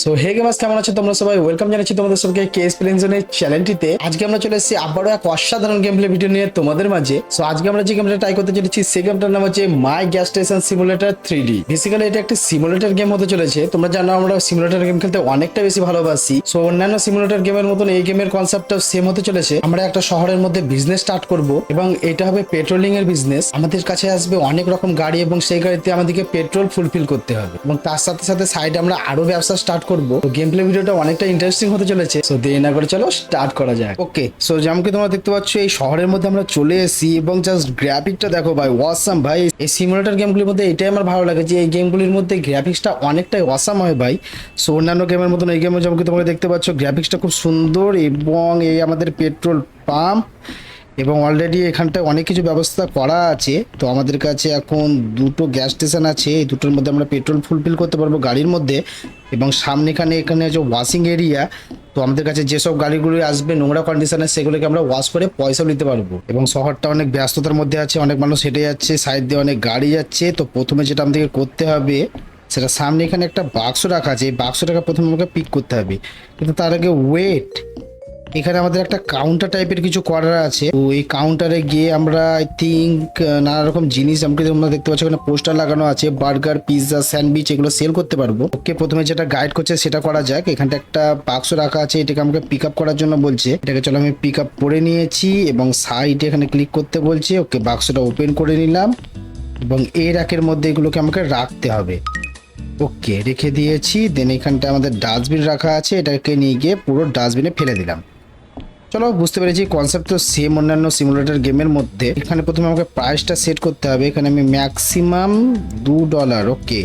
So hey gamers কেমন আছো তোমরা সবাই? ওয়েলকাম জানাচ্ছি তোমাদের সবাইকে কে এক্সপিরিয়েন্সের চ্যানেলটিতে আজকে আমরা চলে এসেছি আবারও এক অসাধারণ গেম প্লে ভিডিও নিয়ে তোমাদের মাঝে। সো আজকে আমরা যে গেমটা ট্রাই করতে চলেছি, সেই গেমটার নাম হচ্ছে my gas station simulator three D basically এটা একটি সিমুলেটার গেম হতে চলেছে। তোমরা জানো, আমরা সিমুলেটার গেম খেলতে অনেকটা বেশি ভালোবাসি। সো অন্যান্য সিমুলেটার গেমের মতন এই গেমের কনসেপ্টটাও সেম হতে চলেছে। আমরা একটা শহরের মধ্যে বিজনেস স্টার্ট করব, এবং এটা হবে পেট্রোলিং এর বিজনেস আমাদের কাছে আসবে অনেক রকম গাড়ি, এবং সেই গাড়িতে আমাদেরকে পেট্রোল ফুলফিল করতে হবে। এবং তার সাথে সাথে সাইডে আমরা আরও ব্যবসা স্টার্ট করব। তো গেম প্লে ভিডিওটা অনেকটা ইন্টারেস্টিং হতে চলেছে। সো দেরি না করে চলো স্টার্ট করা যায় ওকে সো যেমনকি তোমরা দেখতে পাচ্ছ, এই শহরের মধ্যে আমরা চলে এসেছি এবং জাস্ট গ্রাফিকটা দেখো ভাই ওয়াসাম ভাই। এই সিমুলেটার গেমগুলির মধ্যে এটাই আমার ভালো লাগে যে, এই গেমগুলির মধ্যে গ্রাফিক্সটা অনেকটাই ওয়াসাম হয় ভাই। সো অন্যান্য গেমের মতন এই গেমে যেমন তোমরা দেখতে পাচ্ছ গ্রাফিক্সটা খুব সুন্দর এবং এই আমাদের পেট্রোল পাম্প এবং অলরেডি এখানটায় অনেক কিছু ব্যবস্থা করা আছে। তো আমাদের কাছে এখন দুটো গ্যাস স্টেশন আছে, এই দুটোর মধ্যে আমরা পেট্রোল ফুলফিল করতে পারব গাড়ির মধ্যে। এবং সামনেখানে এখানে যে ওয়াশিং এরিয়া তো আমাদের কাছে যেসব গাড়িগুলি আসবে নোংরা কন্ডিশনে সেগুলোকে আমরা ওয়াশ করে পয়সা নিতে পারব। এবং শহরটা অনেক ব্যস্ততার মধ্যে আছে, অনেক মানুষ হেঁটে যাচ্ছে সাইড দিয়ে অনেক গাড়ি যাচ্ছে। তো প্রথমে যেটা আমাদেরকে করতে হবে, সেটা সামনে এখানে একটা বাক্স রাখা আছে, এই বাক্সটাকে প্রথমে আমাকে পিক করতে হবে। কিন্তু তার আগে ওয়েট এখানে আমাদের একটা কাউন্টার টাইপের কিছু করার আছে। তো এই কাউন্টারে গিয়ে আমরা আই থিঙ্ক নানা রকম জিনিস আমাকে তোমরা দেখতে পাচ্ছ, এখানে পোস্টার লাগানো আছে বার্গার পিৎজা স্যান্ডউইচ এগুলো সেল করতে পারব। ওকে প্রথমে যেটা গাইড করছে সেটা করা যাক। এখানটা একটা বাক্স রাখা আছে, এটাকে আমাকে পিক আপ করার জন্য বলছে। এটাকে চলো আমি পিক আপ করে নিয়েছি এবং সাইডে এখানে ক্লিক করতে বলছে। ওকে বাক্সটা ওপেন করে নিলাম এবং এই র্যাকের মধ্যে এগুলোকে আমাকে রাখতে হবে। ওকে রেখে দিয়েছি। দেন এখানটা আমাদের ডাস্টবিন রাখা আছে। এটাকে নিয়ে গিয়ে পুরো ডাস্টবিনে ফেলে দিলাম। চলো, বুঝতে পেরেছি কনসেপ্ট তো সেম অন্যান্য সিমুলেটর গেমের মধ্যে। এখানে প্রথমে আমাকে প্রাইসটা সেট করতে হবে। এখানে আমি ম্যাক্সিমাম দু ডলার ওকে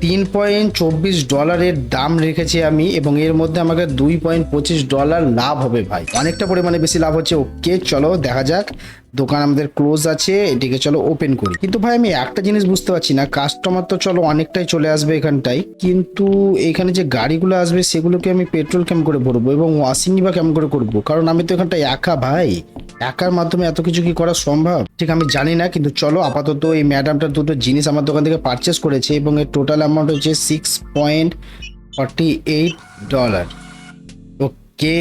তিন পয়েন্ট চব্বিশ ডলারের দাম রেখেছি আমি এবং এর মধ্যে আমাকে দুই পয়েন্ট পঁচিশ ডলার লাভ হবে ভাই। অনেকটা পরিমাণে বেশি লাভ হচ্ছে। ওকে, চলো দেখা যাক। দোকান আমাদের ক্লোজ আছে এটিকে চলো ওপেন করি। কিন্তু ভাই, আমি একটা জিনিস বুঝতে পারছি না, কাস্টমার তো চলো অনেকটাই চলে আসবে এখানটায়। কিন্তু এখানে যে গাড়িগুলো আসবে, সেগুলোকে আমি পেট্রোল কেমন করে ভরবো এবং ওয়াশিং বা কেমন করে করব? কারণ আমি তো এখানটায় একা ভাই। একার মাধ্যমে এত কিছু কি করা সম্ভব? ঠিক আমি জানি না, কিন্তু চলো আপাতত এই ম্যাডামটা দুটো জিনিস আমার দোকান থেকে পারচেস করেছে এবং এর টোটাল অ্যামাউন্ট হচ্ছে six point forty eight dollar okay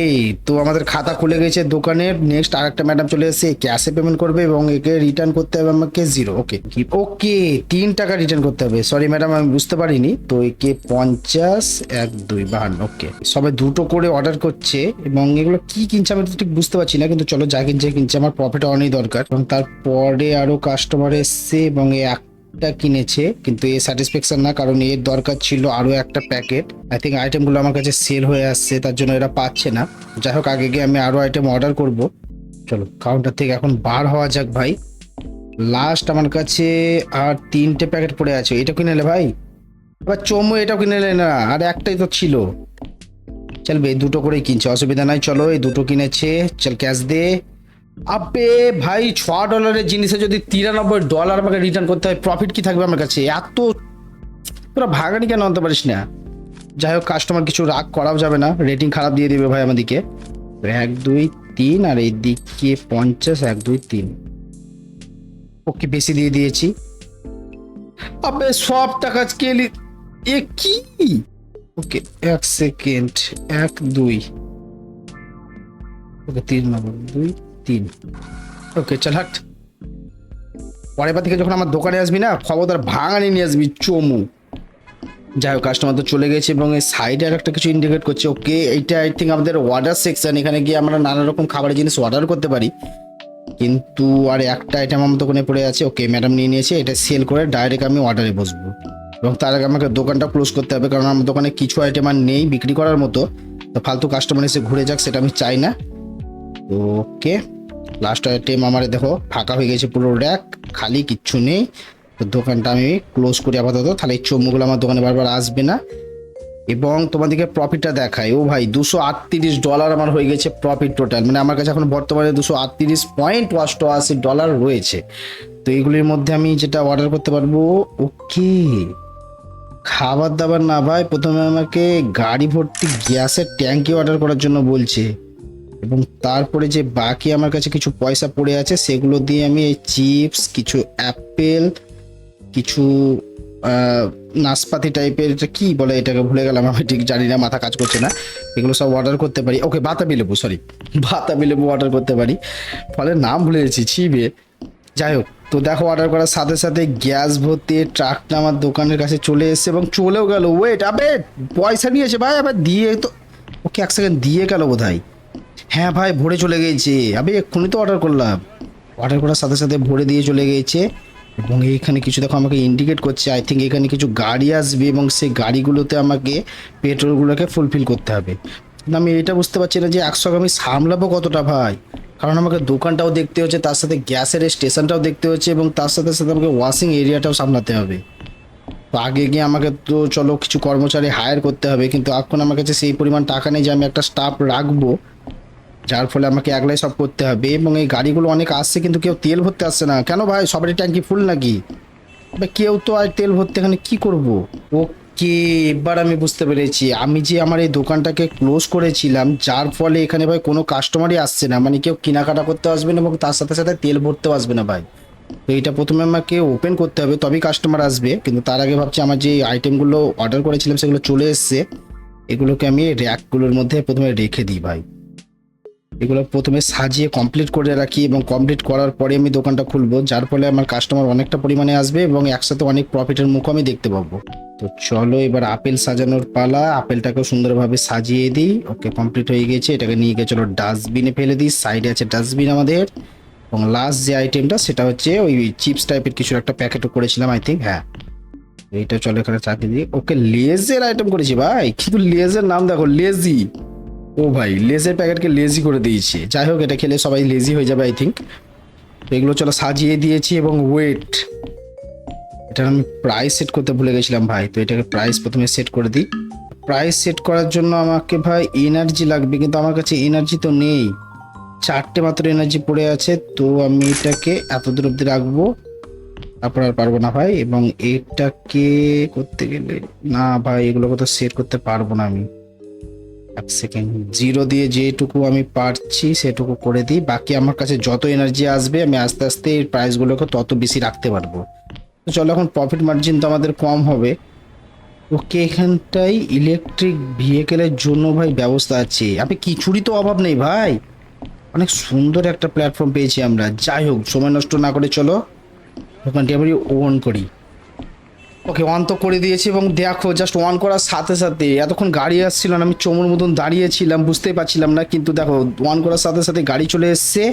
তো আমাদের খাতা খুলে গেছে দোকানের নেক্সট আরেকটা ম্যাডাম চলে এসেছে ক্যাশে পেমেন্ট করবে এবং একে রিটার্ন করতে হবে আমাকে জিরো ওকে ওকে তিন টাকা রিটার্ন করতে হবে। সরি ম্যাডাম আমি বুঝতে পারিনি। তো একে পঞ্চাশ, এক, দুই, বাহান্ন ওকে সবাই দুটো করে অর্ডার করছে এবং এগুলো কি কিনছে আমি ঠিক বুঝতে পারছি না, কিন্তু চলো যা কিনছে কিনছে। আমার প্রফিট অনেক দরকার। এবং তারপরে আরও কাস্টমার এসছে এবং এই একটা কিনেছে, কিন্তু এ স্যাটিসফ্যাকশন না, কারণ এর দরকার ছিল আরও একটা প্যাকেট আই থিঙ্ক আইটেমগুলো আমার কাছে সেল হয়ে আসছে, তার জন্য এরা পাচ্ছে না। যাই হোক, আগে গিয়ে আমি আরও আইটেম অর্ডার করব। চলো কাউন্টার থেকে এখন বার হওয়া যাক ভাই। লাস্ট আমার কাছে আর তিনটে প্যাকেট পড়ে আছে, এটা কিনে নেলে ভাই। এবার চমু এটাও কিনে নেলে না, আর একটাই তো ছিল। চলবে দুটো করেই কিনছে, অসুবিধা নাই, চলো, এই দুটো কিনেছে। চল ক্যাশ দে। আবে ভাই ছ ডলারের জিনিসে যদি তিরানব্বই ডলার আমাকে রিটার্ন করতে হয় প্রফিট কি থাকবে আমার কাছে? এত তোরা ভাগানি কেন আনতে পারিস না? যাই হোক কাস্টমার কিছু রাগ করাও যাবে না। রেটিং খারাপ দিয়ে দিবে ভাই আমাদেরকে। এক, দুই, তিন আর এই দিকে পঞ্চাশ, এক, দুই, তিন। ওকে বেশি দিয়ে দিয়েছি। আবে সব টাকা স্কেল এ কি? ওকে, এক সেকেন্ড এক, দুই। ওকে, তিন নম্বর দুই। তিন। ওকে চল হাট। পরের থেকে যখন আমার দোকানে আসবি না, খবরদার ভাঙানি নিয়ে আসবি, চমু। যাই হোক কাস্টমার তো চলে গেছে এবং এই সাইডে আর একটা কিছু ইন্ডিকেট করছে। ওকে এইটা আই থিঙ্ক আমাদের অর্ডার সেকশন এখানে গিয়ে আমরা নানা রকম খাবারের জিনিস অর্ডার করতে পারি। কিন্তু আর একটা আইটেম আমার দোকানে পড়ে আছে ওকে ম্যাডাম নিয়ে নিয়েছে, এটা সেল করে ডাইরেক্ট আমি অর্ডারে বসবো। এবং তার আগে আমাকে দোকানটা ক্লোজ করতে হবে, কারণ আমার দোকানে কিছু আইটেম আর নেই বিক্রি করার মতো। তো ফালতু কাস্টমার এসে ঘুরে যাক, সেটা আমি চাই না। ওকে লাস্ট আইটেম আমার দেখো, ফাঁকা হয়ে গেছে পুরো র্যাক খালি কিচ্ছু নেই। তো দোকানটা আমি ক্লোজ করি আপাতত, তাহলে এই চমুগুলো আমার দোকানে বারবার আসবে না। এবং তোমাদেরকে প্রফিটটা দেখায় ও ভাই, দুশো আটত্রিশ ডলার আমার হয়ে গেছে প্রফিট টোটাল মানে আমার কাছে এখন বর্তমানে দুশো আটত্রিশ পয়েন্ট অষ্টআশি ডলার রয়েছে। তো এইগুলির মধ্যে আমি যেটা অর্ডার করতে পারব, ওকে। খাবার দাবার না ভাই, প্রথমে আমাকে গাড়ি ভর্তি গ্যাসের ট্যাঙ্কি অর্ডার করার জন্য বলছে। এবং তারপরে যে বাকি আমার কাছে কিছু পয়সা পড়ে আছে, সেগুলো দিয়ে আমি এই চিপস, কিছু অ্যাপেল, কিছু নাশপাতি টাইপের এটা কি বলে এটাকে ভুলে গেলাম আমি, ঠিক জানি না, মাথা কাজ করছে না। এগুলো সব অর্ডার করতে পারি। ওকে বাতাবি লেবু সরি বাতাবি লেবু অর্ডার করতে পারি। ফলে নাম ভুলে গেছি ছিবে যাই হোক, তো দেখো অর্ডার করার সাথে সাথে গ্যাস ভর্তি ট্রাকটা আমার দোকানের কাছে চলে এসেছে এবং চলেও গেল। ওয়েট আবে, পয়সা নিয়েছে ভাই আবার দিয়ে তো, ওকে এক সেকেন্ড দিয়ে গেল বোধ হ্যাঁ ভাই, ভরে চলে গেছে আমি এক্ষুনি তো অর্ডার করলাম। অর্ডার করার সাথে সাথে ভরে দিয়ে চলে গেছে এবং এখানে কিছু দেখো, আমাকে ইন্ডিকেট করছে। আই থিঙ্ক এখানে কিছু গাড়ি আসবে এবং সেই গাড়িগুলোতে আমাকে পেট্রোলগুলোকে ফুলফিল করতে হবে। আমি এটা বুঝতে পারছি না যে একশো আমি সামলাবো কতটা ভাই? কারণ আমাকে দোকানটাও দেখতে হচ্ছে, তার সাথে গ্যাসের স্টেশনটাও দেখতে হচ্ছে এবং তার সাথে সাথে আমাকে ওয়াশিং এরিয়াটাও সামলাতে হবে। তো আগে গিয়ে আমাকে তো চলো, কিছু কর্মচারী হায়ার করতে হবে। কিন্তু এখন আমার কাছে সেই পরিমাণ টাকা নেই যে আমি একটা স্টাফ রাখব। যার ফলে আমাকে একলাই সব করতে হবে এবং এই গাড়িগুলো অনেক আসছে কিন্তু কেউ তেল ভরতে আসছে না। কেন ভাই? সবারই ট্যাঙ্কি ফুল নাকি? কেউ তো আর তেল ভরতে এখানে কি করব? ওকে, এবার আমি বুঝতে পেরেছি। আমি যে আমার এই দোকানটাকে ক্লোজ করেছিলাম, যার ফলে এখানে ভাই কোনো কাস্টমারই আসছে না। মানে কেউ কেনাকাটা করতে আসবে না এবং তার সাথে সাথে তেল ভরতেও আসবে না ভাই। তো এইটা প্রথমে আমাকে ওপেন করতে হবে, তবেই কাস্টমার আসবে। কিন্তু তার আগে ভাবছি আমার যে আইটেমগুলো অর্ডার করেছিলাম, সেগুলো চলে এসছে। এগুলোকে আমি র্যাকগুলোর মধ্যে প্রথমে রেখে দিই ভাই। এগুলো প্রথমে সাজিয়ে কমপ্লিট করে রাখি এবং কমপ্লিট করার পরে আমি দোকানটা খুলবো, যার ফলে আমার কাস্টমার অনেকটা পরিমাণে আসবে এবং একসাথে অনেক প্রফিটের মুখ আমি দেখতে পাবো। তো চলো এবার আপেল সাজানোর পালা, আপেলটাকেও সুন্দরভাবে সাজিয়ে দিই। ওকে কমপ্লিট হয়ে গেছে এটাকে নিয়ে গিয়ে চলো ডাস্টবিনে ফেলে দিই। সাইডে আছে ডাস্টবিন আমাদের। এবং লাস্ট যে আইটেমটা সেটা হচ্ছে ওই চিপস টাইপের কিছু একটা প্যাকেটও করেছিলাম আই থিঙ্ক হ্যাঁ। এইটা চলো এখানে চাকরি দিই। ওকে লেজের আইটেম করেছি ভাই। কিন্তু লেজের নাম দেখো লেজি ও ভাই লেজের প্যাকেটকে লেজি করে দিয়েছে। যাই হোক, এটা খেলে সবাই লেজি হয়ে যাবে আই থিঙ্ক এগুলো চলো সাজিয়ে দিয়েছি এবং ওয়েট এটা আমি প্রাইস সেট করতে ভুলে গেছিলাম ভাই, তো এটাকে প্রাইস প্রথমে সেট করে দিই। প্রাইস সেট করার জন্য আমাকে ভাই এনার্জি লাগবে, কিন্তু আমার কাছে এনার্জি তো নেই। চারটে মাত্র এনার্জি পড়ে আছে, তো আমি এটাকে এত দূর অব্দি রাখব। তারপর আর পারব না ভাই, এবং এটাকে করতে গেলে না ভাই, এগুলোকে তো সেট করতে পারব না আমি। এক সেকেন্ড জিরো দিয়ে যেটুকু আমি পারছি সেটুকু করে দিই। বাকি আমার কাছে যত এনার্জি আসবে, আমি আস্তে আস্তে এই প্রাইসগুলোকে তত বেশি রাখতে পারব। তো চলো এখন প্রফিট মার্জিন তো আমাদের কম হবে। ওকে এখানটাই ইলেকট্রিক ভেহিকেলের জন্য ভাই ব্যবস্থা আছে। আপনি কিছুরই তো অভাব নেই ভাই। অনেক সুন্দর একটা প্ল্যাটফর্ম পেয়েছি আমরা। যাই হোক, সময় নষ্ট না করে চলো। দোকানটি আমি অন করি। ওকে অন তো করে দিয়েছি এবং দেখো জাস্ট অন করার সাথে সাথে এতক্ষণ গাড়ি আসছিল না, আমি চমুর মতন দাঁড়িয়েছিলাম, বুঝতেই পারছিলাম না, কিন্তু দেখো অন করার সাথে সাথে গাড়ি চলে এসছে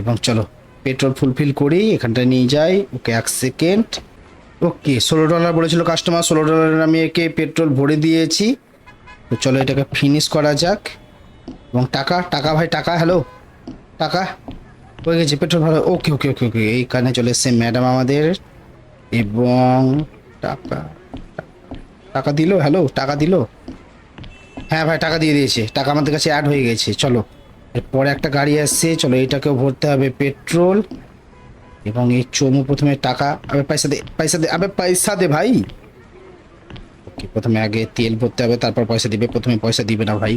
এবং চলো পেট্রোল ফুলফিল করি এখানটা নিয়ে যাই, ওকে এক সেকেন্ড ওকে, ষোলো ডলার বলেছিল কাস্টমার ষোলো ডলারের আমি একে পেট্রোল ভরে দিয়েছি। তো চলো, এটাকে ফিনিশ করা যাক। এবং টাকা টাকা ভাই, টাকা হ্যালো টাকা? হয়ে গেছে পেট্রোল ভালো ওকে ওকে ওকে ওকে, এইখানে চলে এসছে ম্যাডাম আমাদের। এবং টাকা। টাকা দিলো? হ্যালো টাকা দিলো? হ্যাঁ ভাই, টাকা দিয়ে দিয়েছে। টাকা আমাদের কাছে অ্যাড হয়ে গেছে। চলো। এরপরে একটা গাড়ি আসছে। চলো, এটাকেও ভরতে হবে পেট্রোল এবং এই চমু প্রথমে টাকা। আবে পয়সা দে পয়সা দে, আবে পয়সা দে ভাই। ওকে প্রথমে আগে তেল ভরতে হবে, তারপর পয়সা দিবে। প্রথমে পয়সা দিবে না ভাই।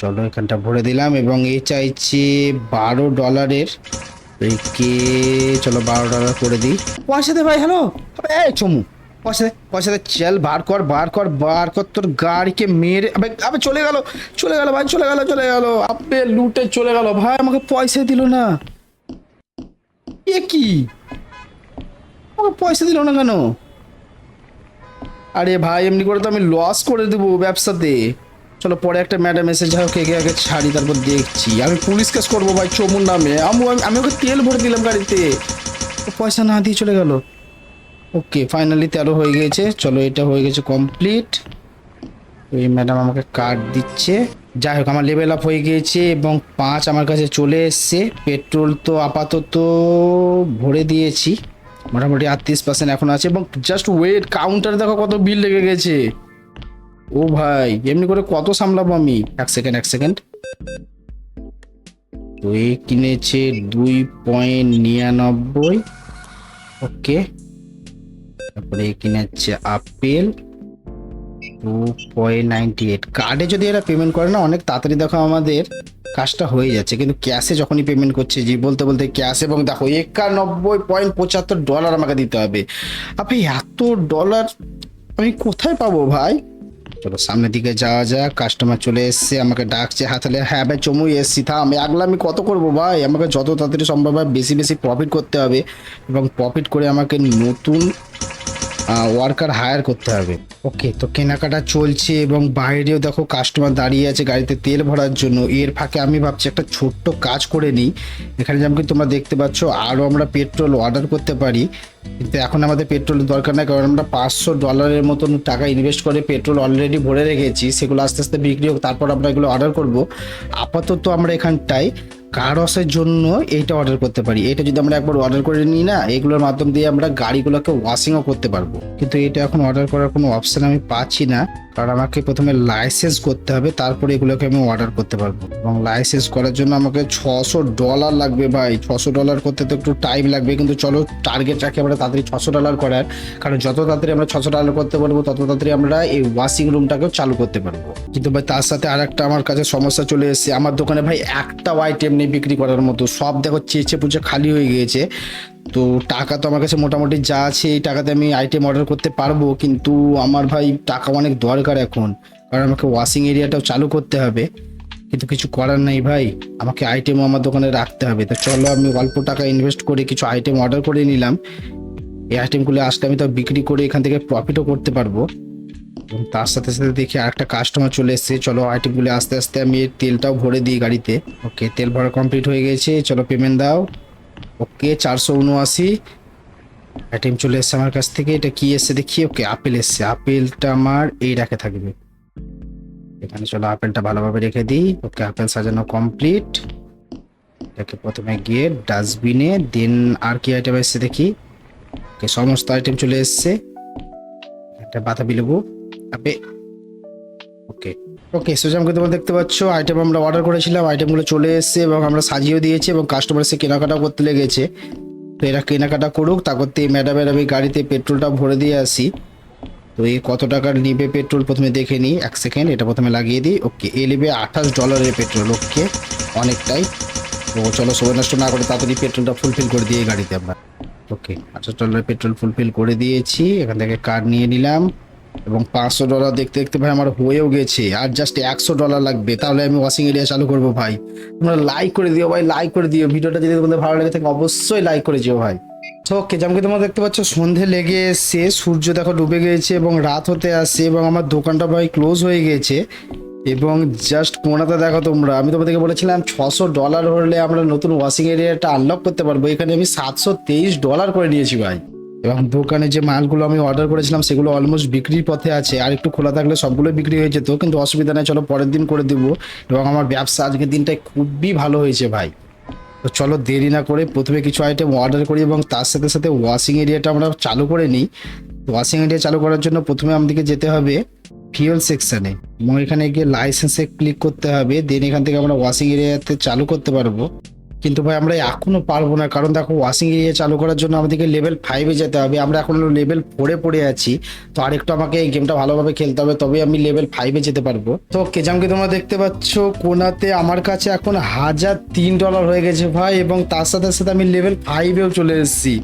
চলো, এখানটা ভরে দিলাম এবং এই চাইছে বারো ডলারের একে, চলো বারো ডলার করে দিই। পয়সা দে ভাই হ্যালো এই চমু। পয়সা দে পয়সা দে, চল, বার কর বার কর বার কর, তোর গাড়িকে মেরে আবে আবে, চলে গেল চলে গেল ভাই, চলে গেল চলে গেল। আপে লুটে চলে গেল ভাই, আমাকে পয়সা দিল না। এ কি? আমাকে পয়সা দিল না কেন? আরে ভাই, এমনি করে তো আমি লস করে দেবো ব্যবসাতে। চলো, পরে একটা ম্যাডাম এসে যাই হোক, একে আগে ছাড়ি, তারপর দেখছি। আমি পুলিশ কেস করব ভাই, চমুর নামে। আমি আমি ওকে তেল ভরে দিলাম গাড়িতে। পয়সা না দিয়ে চলে গেল। ওকে ফাইনালি তেরো হয়ে গেছে চলো, এটা হয়ে গেছে কমপ্লিট এই ম্যাডাম আমাকে কার্ড দিচ্ছে। যাই হোক, আমার লেভেল আপ হয়ে গিয়েছে এবং পাঁচ আমার কাছে চলে এসছে। পেট্রোল তো আপাতত ভরে দিয়েছি। মোটামুটি আটত্রিশ পার্সেন্ট এখন আছে এবং জাস্ট ওয়েট কাউন্টার দেখো কত বিল লেগে গেছে। ও ভাই, এমনি করে কত সামলাবো আমি? এক সেকেন্ড এক সেকেন্ড তো এই কিনেছে দুই পয়েন্ট নিরানব্বই। ওকে তারপরে এই কিনেছে আপেল টু পয়েন্ট এইট কার্ডে যদি এরা পেমেন্ট করে না, অনেক তাড়াতাড়ি দেখো আমাদের কাজটা হয়ে যাচ্ছে। কিন্তু ক্যাশে যখনই পেমেন্ট করছে যে বলতে বলতে ক্যাশ এবং দেখো, একানব্বই পয়েন্ট পঁচাত্তর ডলার আমাকে দিতে হবে। আপনি এত ডলার আমি কোথায় পাবো ভাই? চলো, সামনের দিকে যাওয়া যাক। কাস্টমার চলে এসছে, আমাকে ডাকছে হাতালে হ্যাঁ ভাই, চমুই এসছি, থাম। আগলা আমি কত করব ভাই? আমাকে যত তাড়াতাড়ি সম্ভব হয়, বেশি বেশি প্রফিট করতে হবে। এবং প্রফিট করে আমাকে নতুন ওয়ার্কার হায়ার করতে হবে। ওকে তো কেনাকাটা চলছে এবং বাইরেও দেখো কাস্টমার দাঁড়িয়ে আছে গাড়িতে তেল ভরার জন্য। এর ফাঁকে আমি ভাবছি একটা ছোট্ট কাজ করে নিই। এখানে যেমন তোমরা দেখতে পাচ্ছ, আরও আমরা পেট্রোল অর্ডার করতে পারি। কিন্তু এখন আমাদের পেট্রোলের দরকার নাই, কারণ আমরা পাঁচশো ডলারের মতন টাকা ইনভেস্ট করে পেট্রোল অলরেডি ভরে রেখেছি। সেগুলো আস্তে আস্তে বিক্রি হোক, তারপর আমরা এগুলো অর্ডার করব। আপাতত আমরা এখানটায় কারসের জন্য এইটা অর্ডার করতে পারি। এটা যদি আমরা একবার অর্ডার করে নিই না, এগুলোর মাধ্যম দিয়ে আমরা গাড়িগুলোকে ওয়াশিংও করতে পারব। কিন্তু এটা এখন অর্ডার করার কোনো অপশান আমি পাচ্ছি না। কারণ আমাকে প্রথমে লাইসেন্স করতে হবে, তারপরে এগুলোকে আমি অর্ডার করতে পারব। এবং লাইসেন্স করার জন্য আমাকে ছশো ডলার লাগবে ভাই। ছশো ডলার করতে তো একটু টাইম লাগবে, কিন্তু চলো টার্গেট রাখি আমরা তাড়াতাড়ি ছশো ডলার করার। কারণ যত তাড়াতাড়ি আমরা ছশো ডলার করতে পারব, তত তাড়াতাড়ি আমরা এই ওয়াশিং রুমটাকেও চালু করতে পারব। কিন্তু ভাই তার সাথে আর একটা আমার কাছে সমস্যা চলে এসেছে। আমার দোকানে ভাই একটাও আইটেম নেই বিক্রি করার মতো। সব দেখো চেঁচে পুচে খালি হয়ে গিয়েছে। তো টাকা তো আমার কাছে মোটামুটি যা আছে, এই টাকাতে আমি আইটেম অর্ডার করতে পারব, কিন্তু আমার ভাই টাকা অনেক দরকার এখন। কারণ আমাকে ওয়াশিং এরিয়াটাও চালু করতে হবে। কিন্তু কিছু করার নেই ভাই। আমাকে আইটেমও আমার দোকানে রাখতে হবে। তো চলো, আমি অল্প টাকা ইনভেস্ট করে কিছু আইটেম অর্ডার করে নিলাম। এই আইটেমগুলো আসলে আমি তো বিক্রি করে এখান থেকে প্রফিটও করতে পারব। এবং তার সাথে সাথে দেখি আরেকটা কাস্টমার চলে এসেছে। চলো আইটেমগুলো আস্তে আস্তে আমি তেলটাও ভরে দিই গাড়িতে। ওকে তেল ভরা কমপ্লিট হয়ে গেছে। চলো পেমেন্ট দাও। ওকে, চারশো উনআশি। আইটেম চলে এসছে আমার কাছ থেকে। এটা কি এসছে দেখি? ওকে, আপেল এসছে। আপেলটা আমার এই রাখে থাকবে। এখানে চলো আপেলটা ভালোভাবে রেখে দিই। ওকে, আপেল সাজানো কমপ্লিট এটাকে প্রথমে গিয়ে ডাস্টবিনে দেন আর কি আইটেম এসছে দেখি? ওকে, সমস্ত আইটেম চলে এসছে। একটা বাতাবি লেবু। আপে ওকে। ওকে সোজামকে তোমরা দেখতে পাচ্ছ আইটেম আমরা অর্ডার করেছিলাম আইটেমগুলো চলে এসেছে এবং আমরা সাজিয়েও দিয়েছি এবং কাস্টমার এসে কেনাকাটাও করতে লেগেছে। তো এরা কেনাকাটা করুক, তারপর থেকে ম্যাডামের আমি গাড়িতে পেট্রোলটা ভরে দিয়ে আসি। তো এই কত টাকার নিবে পেট্রোল প্রথমে দেখে নিই, এক সেকেন্ড এটা প্রথমে লাগিয়ে দিই। ওকে এ নেবে আঠাশ ডলারের পেট্রোল ওকে অনেকটাই। তো চলো, সময় নষ্ট না করে তাড়াতাড়ি পেট্রোলটা ফুলফিল করে দিয়ে গাড়িতে আমরা। ওকে আঠাশ ডলারের পেট্রোল ফুলফিল করে দিয়েছি, এখান থেকে কার্ড নিয়ে নিলাম। এবং পাঁচশো ডলার দেখতে দেখতে ভাই আমার হয়েও গেছে। আর জাস্ট একশো ডলার লাগবে, তাহলে আমি ওয়াশিং এরিয়া চালু করব ভাই। তোমরা লাইক করে দিও ভাই লাইক করে দিও। ভিডিওটা যদি তোমাদের ভালো লাগে থাকে, অবশ্যই লাইক করে দিও ভাই। ওকে যেমন তোমরা দেখতে পাচ্ছ, সন্ধে লেগে এসে সূর্য দেখো ডুবে গিয়েছে এবং রাত হতে আসছে এবং আমার দোকানটা ভাই ক্লোজ হয়ে গেছে। এবং জাস্ট কোনাতে দেখো তোমরা, আমি তোমাদেরকে বলেছিলাম, ছশো ডলার হলে আমরা নতুন ওয়াশিং এরিয়াটা আনলক করতে পারব। এখানে আমি সাতশো তেইশ ডলার করে নিয়েছি ভাই। এবং দোকানে যে মালগুলো আমি অর্ডার করেছিলাম, সেগুলো অলমোস্ট বিক্রির পথে আছে। আর একটু খোলা থাকলে সবগুলো বিক্রি হয়ে যেত, কিন্তু অসুবিধা নেই, চলো পরের দিন করে দেবো। এবং আমার ব্যবসা আজকের দিনটাই খুবই ভালো হয়েছে ভাই। তো চলো দেরি না করে প্রথমে কিছু আইটেম অর্ডার করি এবং তার সাথে সাথে ওয়াশিং এরিয়াটা আমরা চালু করে নিই। ওয়াশিং এরিয়া চালু করার জন্য প্রথমে আমাদেরকে যেতে হবে ফিউল সেকশানে এবং এখানে গিয়ে লাইসেন্সে ক্লিক করতে হবে দেন এখান থেকে আমরা ওয়াশিং এরিয়াতে চালু করতে পারব। কিন্তু ভাই, আমরা এখনও পারব না। কারণ দেখো ওয়াশিং এরিয়া চালু করার জন্য আমাদেরকে লেভেল ফাইভে যেতে হবে। আমরা এখন লেভেল ফোরে পড়ে আছি। তো আরেকটু আমাকে এই গেমটা ভালোভাবে খেলতে হবে তবে আমি লেভেল ফাইভে যেতে পারব। তো কেজামকে তোমরা দেখতে পাচ্ছ, কোনাতে আমার কাছে এখন হাজার তিন ডলার হয়ে গেছে ভাই, এবং তার সাথে সাথে আমি লেভেল ফাইভেও চলে এসেছি।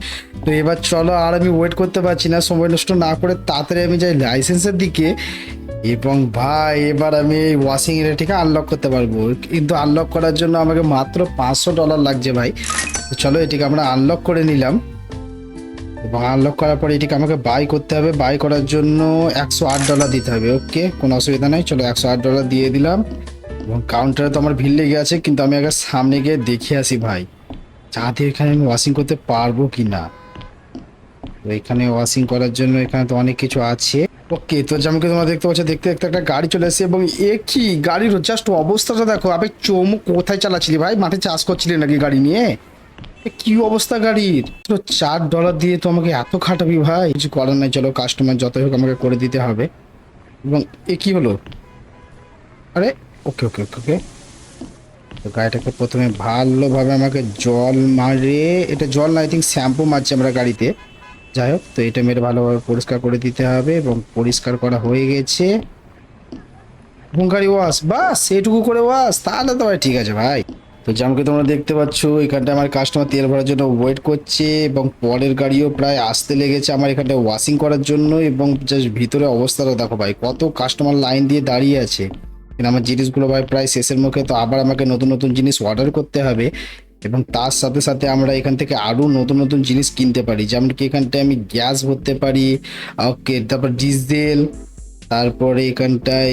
তো এবার চলো, আর আমি ওয়েট করতে পারছি না। সময় নষ্ট না করে তাড়াতাড়ি আমি যাই লাইসেন্সের দিকে। এবং ভাই, এবার আমি এই ওয়াশিং এরিয়াটিকে আনলক করতে পারব। কিন্তু আনলক করার জন্য আমাকে মাত্র পাঁচশো ডলার লাগছে ভাই। চলো এটিকে আমরা আনলক করে নিলাম। এবং আনলক করার পরে এটিকে আমাকে বাই করতে হবে। বাই করার জন্য একশো আট ডলার দিতে হবে। ওকে কোনো অসুবিধা নেই। চলো একশো আট ডলার দিয়ে দিলাম। এবং কাউন্টারে তো আমার ভিড় লেগে আছে, কিন্তু আমি আগে সামনে গিয়ে দেখে আসি ভাই। যাতে এখানে আমি ওয়াশিং করতে পারব কি না এখানে ওয়াশিং করার জন্য এখানে তো অনেক কিছু আছে। ওকে, তো যেমনকি তোমরা দেখতে পাচ্ছ, দেখতে দেখতে একটা গাড়ি চলে এসেছে এবং এ কি গাড়ির জাস্ট অবস্থাটা দেখো। আবে চমু কোথায় চালাচ্ছিলি ভাই? মাঠে চাষ করছিলি নাকি গাড়ি নিয়ে? কি অবস্থা গাড়ির? তো চার ডলার দিয়ে তো আমাকে এত খাটাবি ভাই? কিছু করার নাই, চলো কাস্টমার যতই হোক আমাকে করে দিতে হবে। এবং এ কি হলো? আরে, ওকে ওকে ওকে ওকে। তো গাড়িটাকে প্রথমে ভালোভাবে আমাকে জল মারে। এটা জল না আই থিঙ্ক শ্যাম্পু মারছে আমরা গাড়িতে। যাই হোক, তো এটা মেরে ভালোভাবে পরিষ্কার করে দিতে হবে এবং পরিষ্কার করা হয়ে গেছে। হুঙ্কারি ওয়াশ বাস এটুকু করে ওয়াশ তাহলে তো ভাই ঠিক আছে ভাই। তো যেমনকি তোমরা দেখতে পাচ্ছ এখানটা আমার কাস্টমার তেল ভরার জন্য ওয়েট করছে এবং পরের গাড়িও প্রায় আসতে লেগেছে আমার এখানটা ওয়াশিং করার জন্য এবং জাস্ট ভিতরে অবস্থাটা দেখো ভাই, কত কাস্টমার লাইন দিয়ে দাঁড়িয়ে আছে। আমার জিনিসগুলো ভাই প্রায় শেষের মুখে তো আবার আমাকে নতুন নতুন জিনিস অর্ডার করতে হবে। এবং তার সাথে সাথে আমরা এখান থেকে আরও নতুন নতুন জিনিস কিনতে পারি। যেমন কি এখানটায় আমি গ্যাস ভরতে পারি ওকে তারপর ডিজেল, তারপরে এখানটায়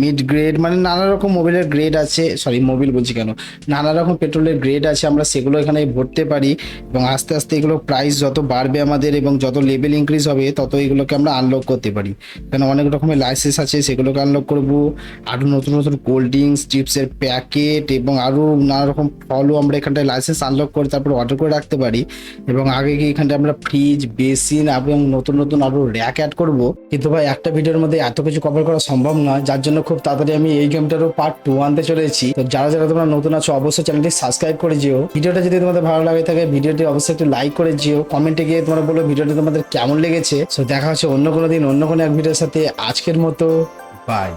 মিড গ্রেড মানে নানা রকম মোবিলের গ্রেড আছে সরি মোবিল বলছি কেন? নানা রকম পেট্রোলের গ্রেড আছে, আমরা সেগুলো এখানে ভরতে পারি এবং আস্তে আস্তে এগুলো প্রাইস যত বাড়বে আমাদের এবং যত লেভেল ইনক্রিজ হবে, তত এগুলোকে আমরা আনলক করতে পারি। কেন অনেক রকমের লাইসেন্স আছে, সেগুলোকে আনলক করব আরও নতুন নতুন কোল্ড ড্রিঙ্কস চিপসের প্যাকেট এবং আরও নানা রকম ফলও আমরা এখানটায় লাইসেন্স আনলক করে তারপর অর্ডার করে রাখতে পারি এবং আগে গিয়ে এখানটায় আমরা ফ্রিজ বেসিন এবং নতুন নতুন আরও র্যাক অ্যাড করব। কিন্তু ভাই, একটা ভিডিওর মধ্যে এত কিছু কভার করা সম্ভব নয়, যার জন্য খুব তাড়াতাড়ি আমি এই গেমটারও পার্ট টু আনতে চলেছি। তো যারা যারা তোমরা নতুন আছো, অবশ্যই চ্যানেলটি সাবস্ক্রাইব করে যেও। ভিডিওটা যদি তোমাদের ভালো লাগে থাকে, ভিডিওটি অবশ্যই একটু লাইক করে যেও। কমেন্টে গিয়ে তোমরা বলো ভিডিওটি তোমাদের কেমন লেগেছে। তো দেখা হচ্ছে অন্য কোনো দিন, অন্য কোনো এক ভিডিওর সাথে। আজকের মতো বাই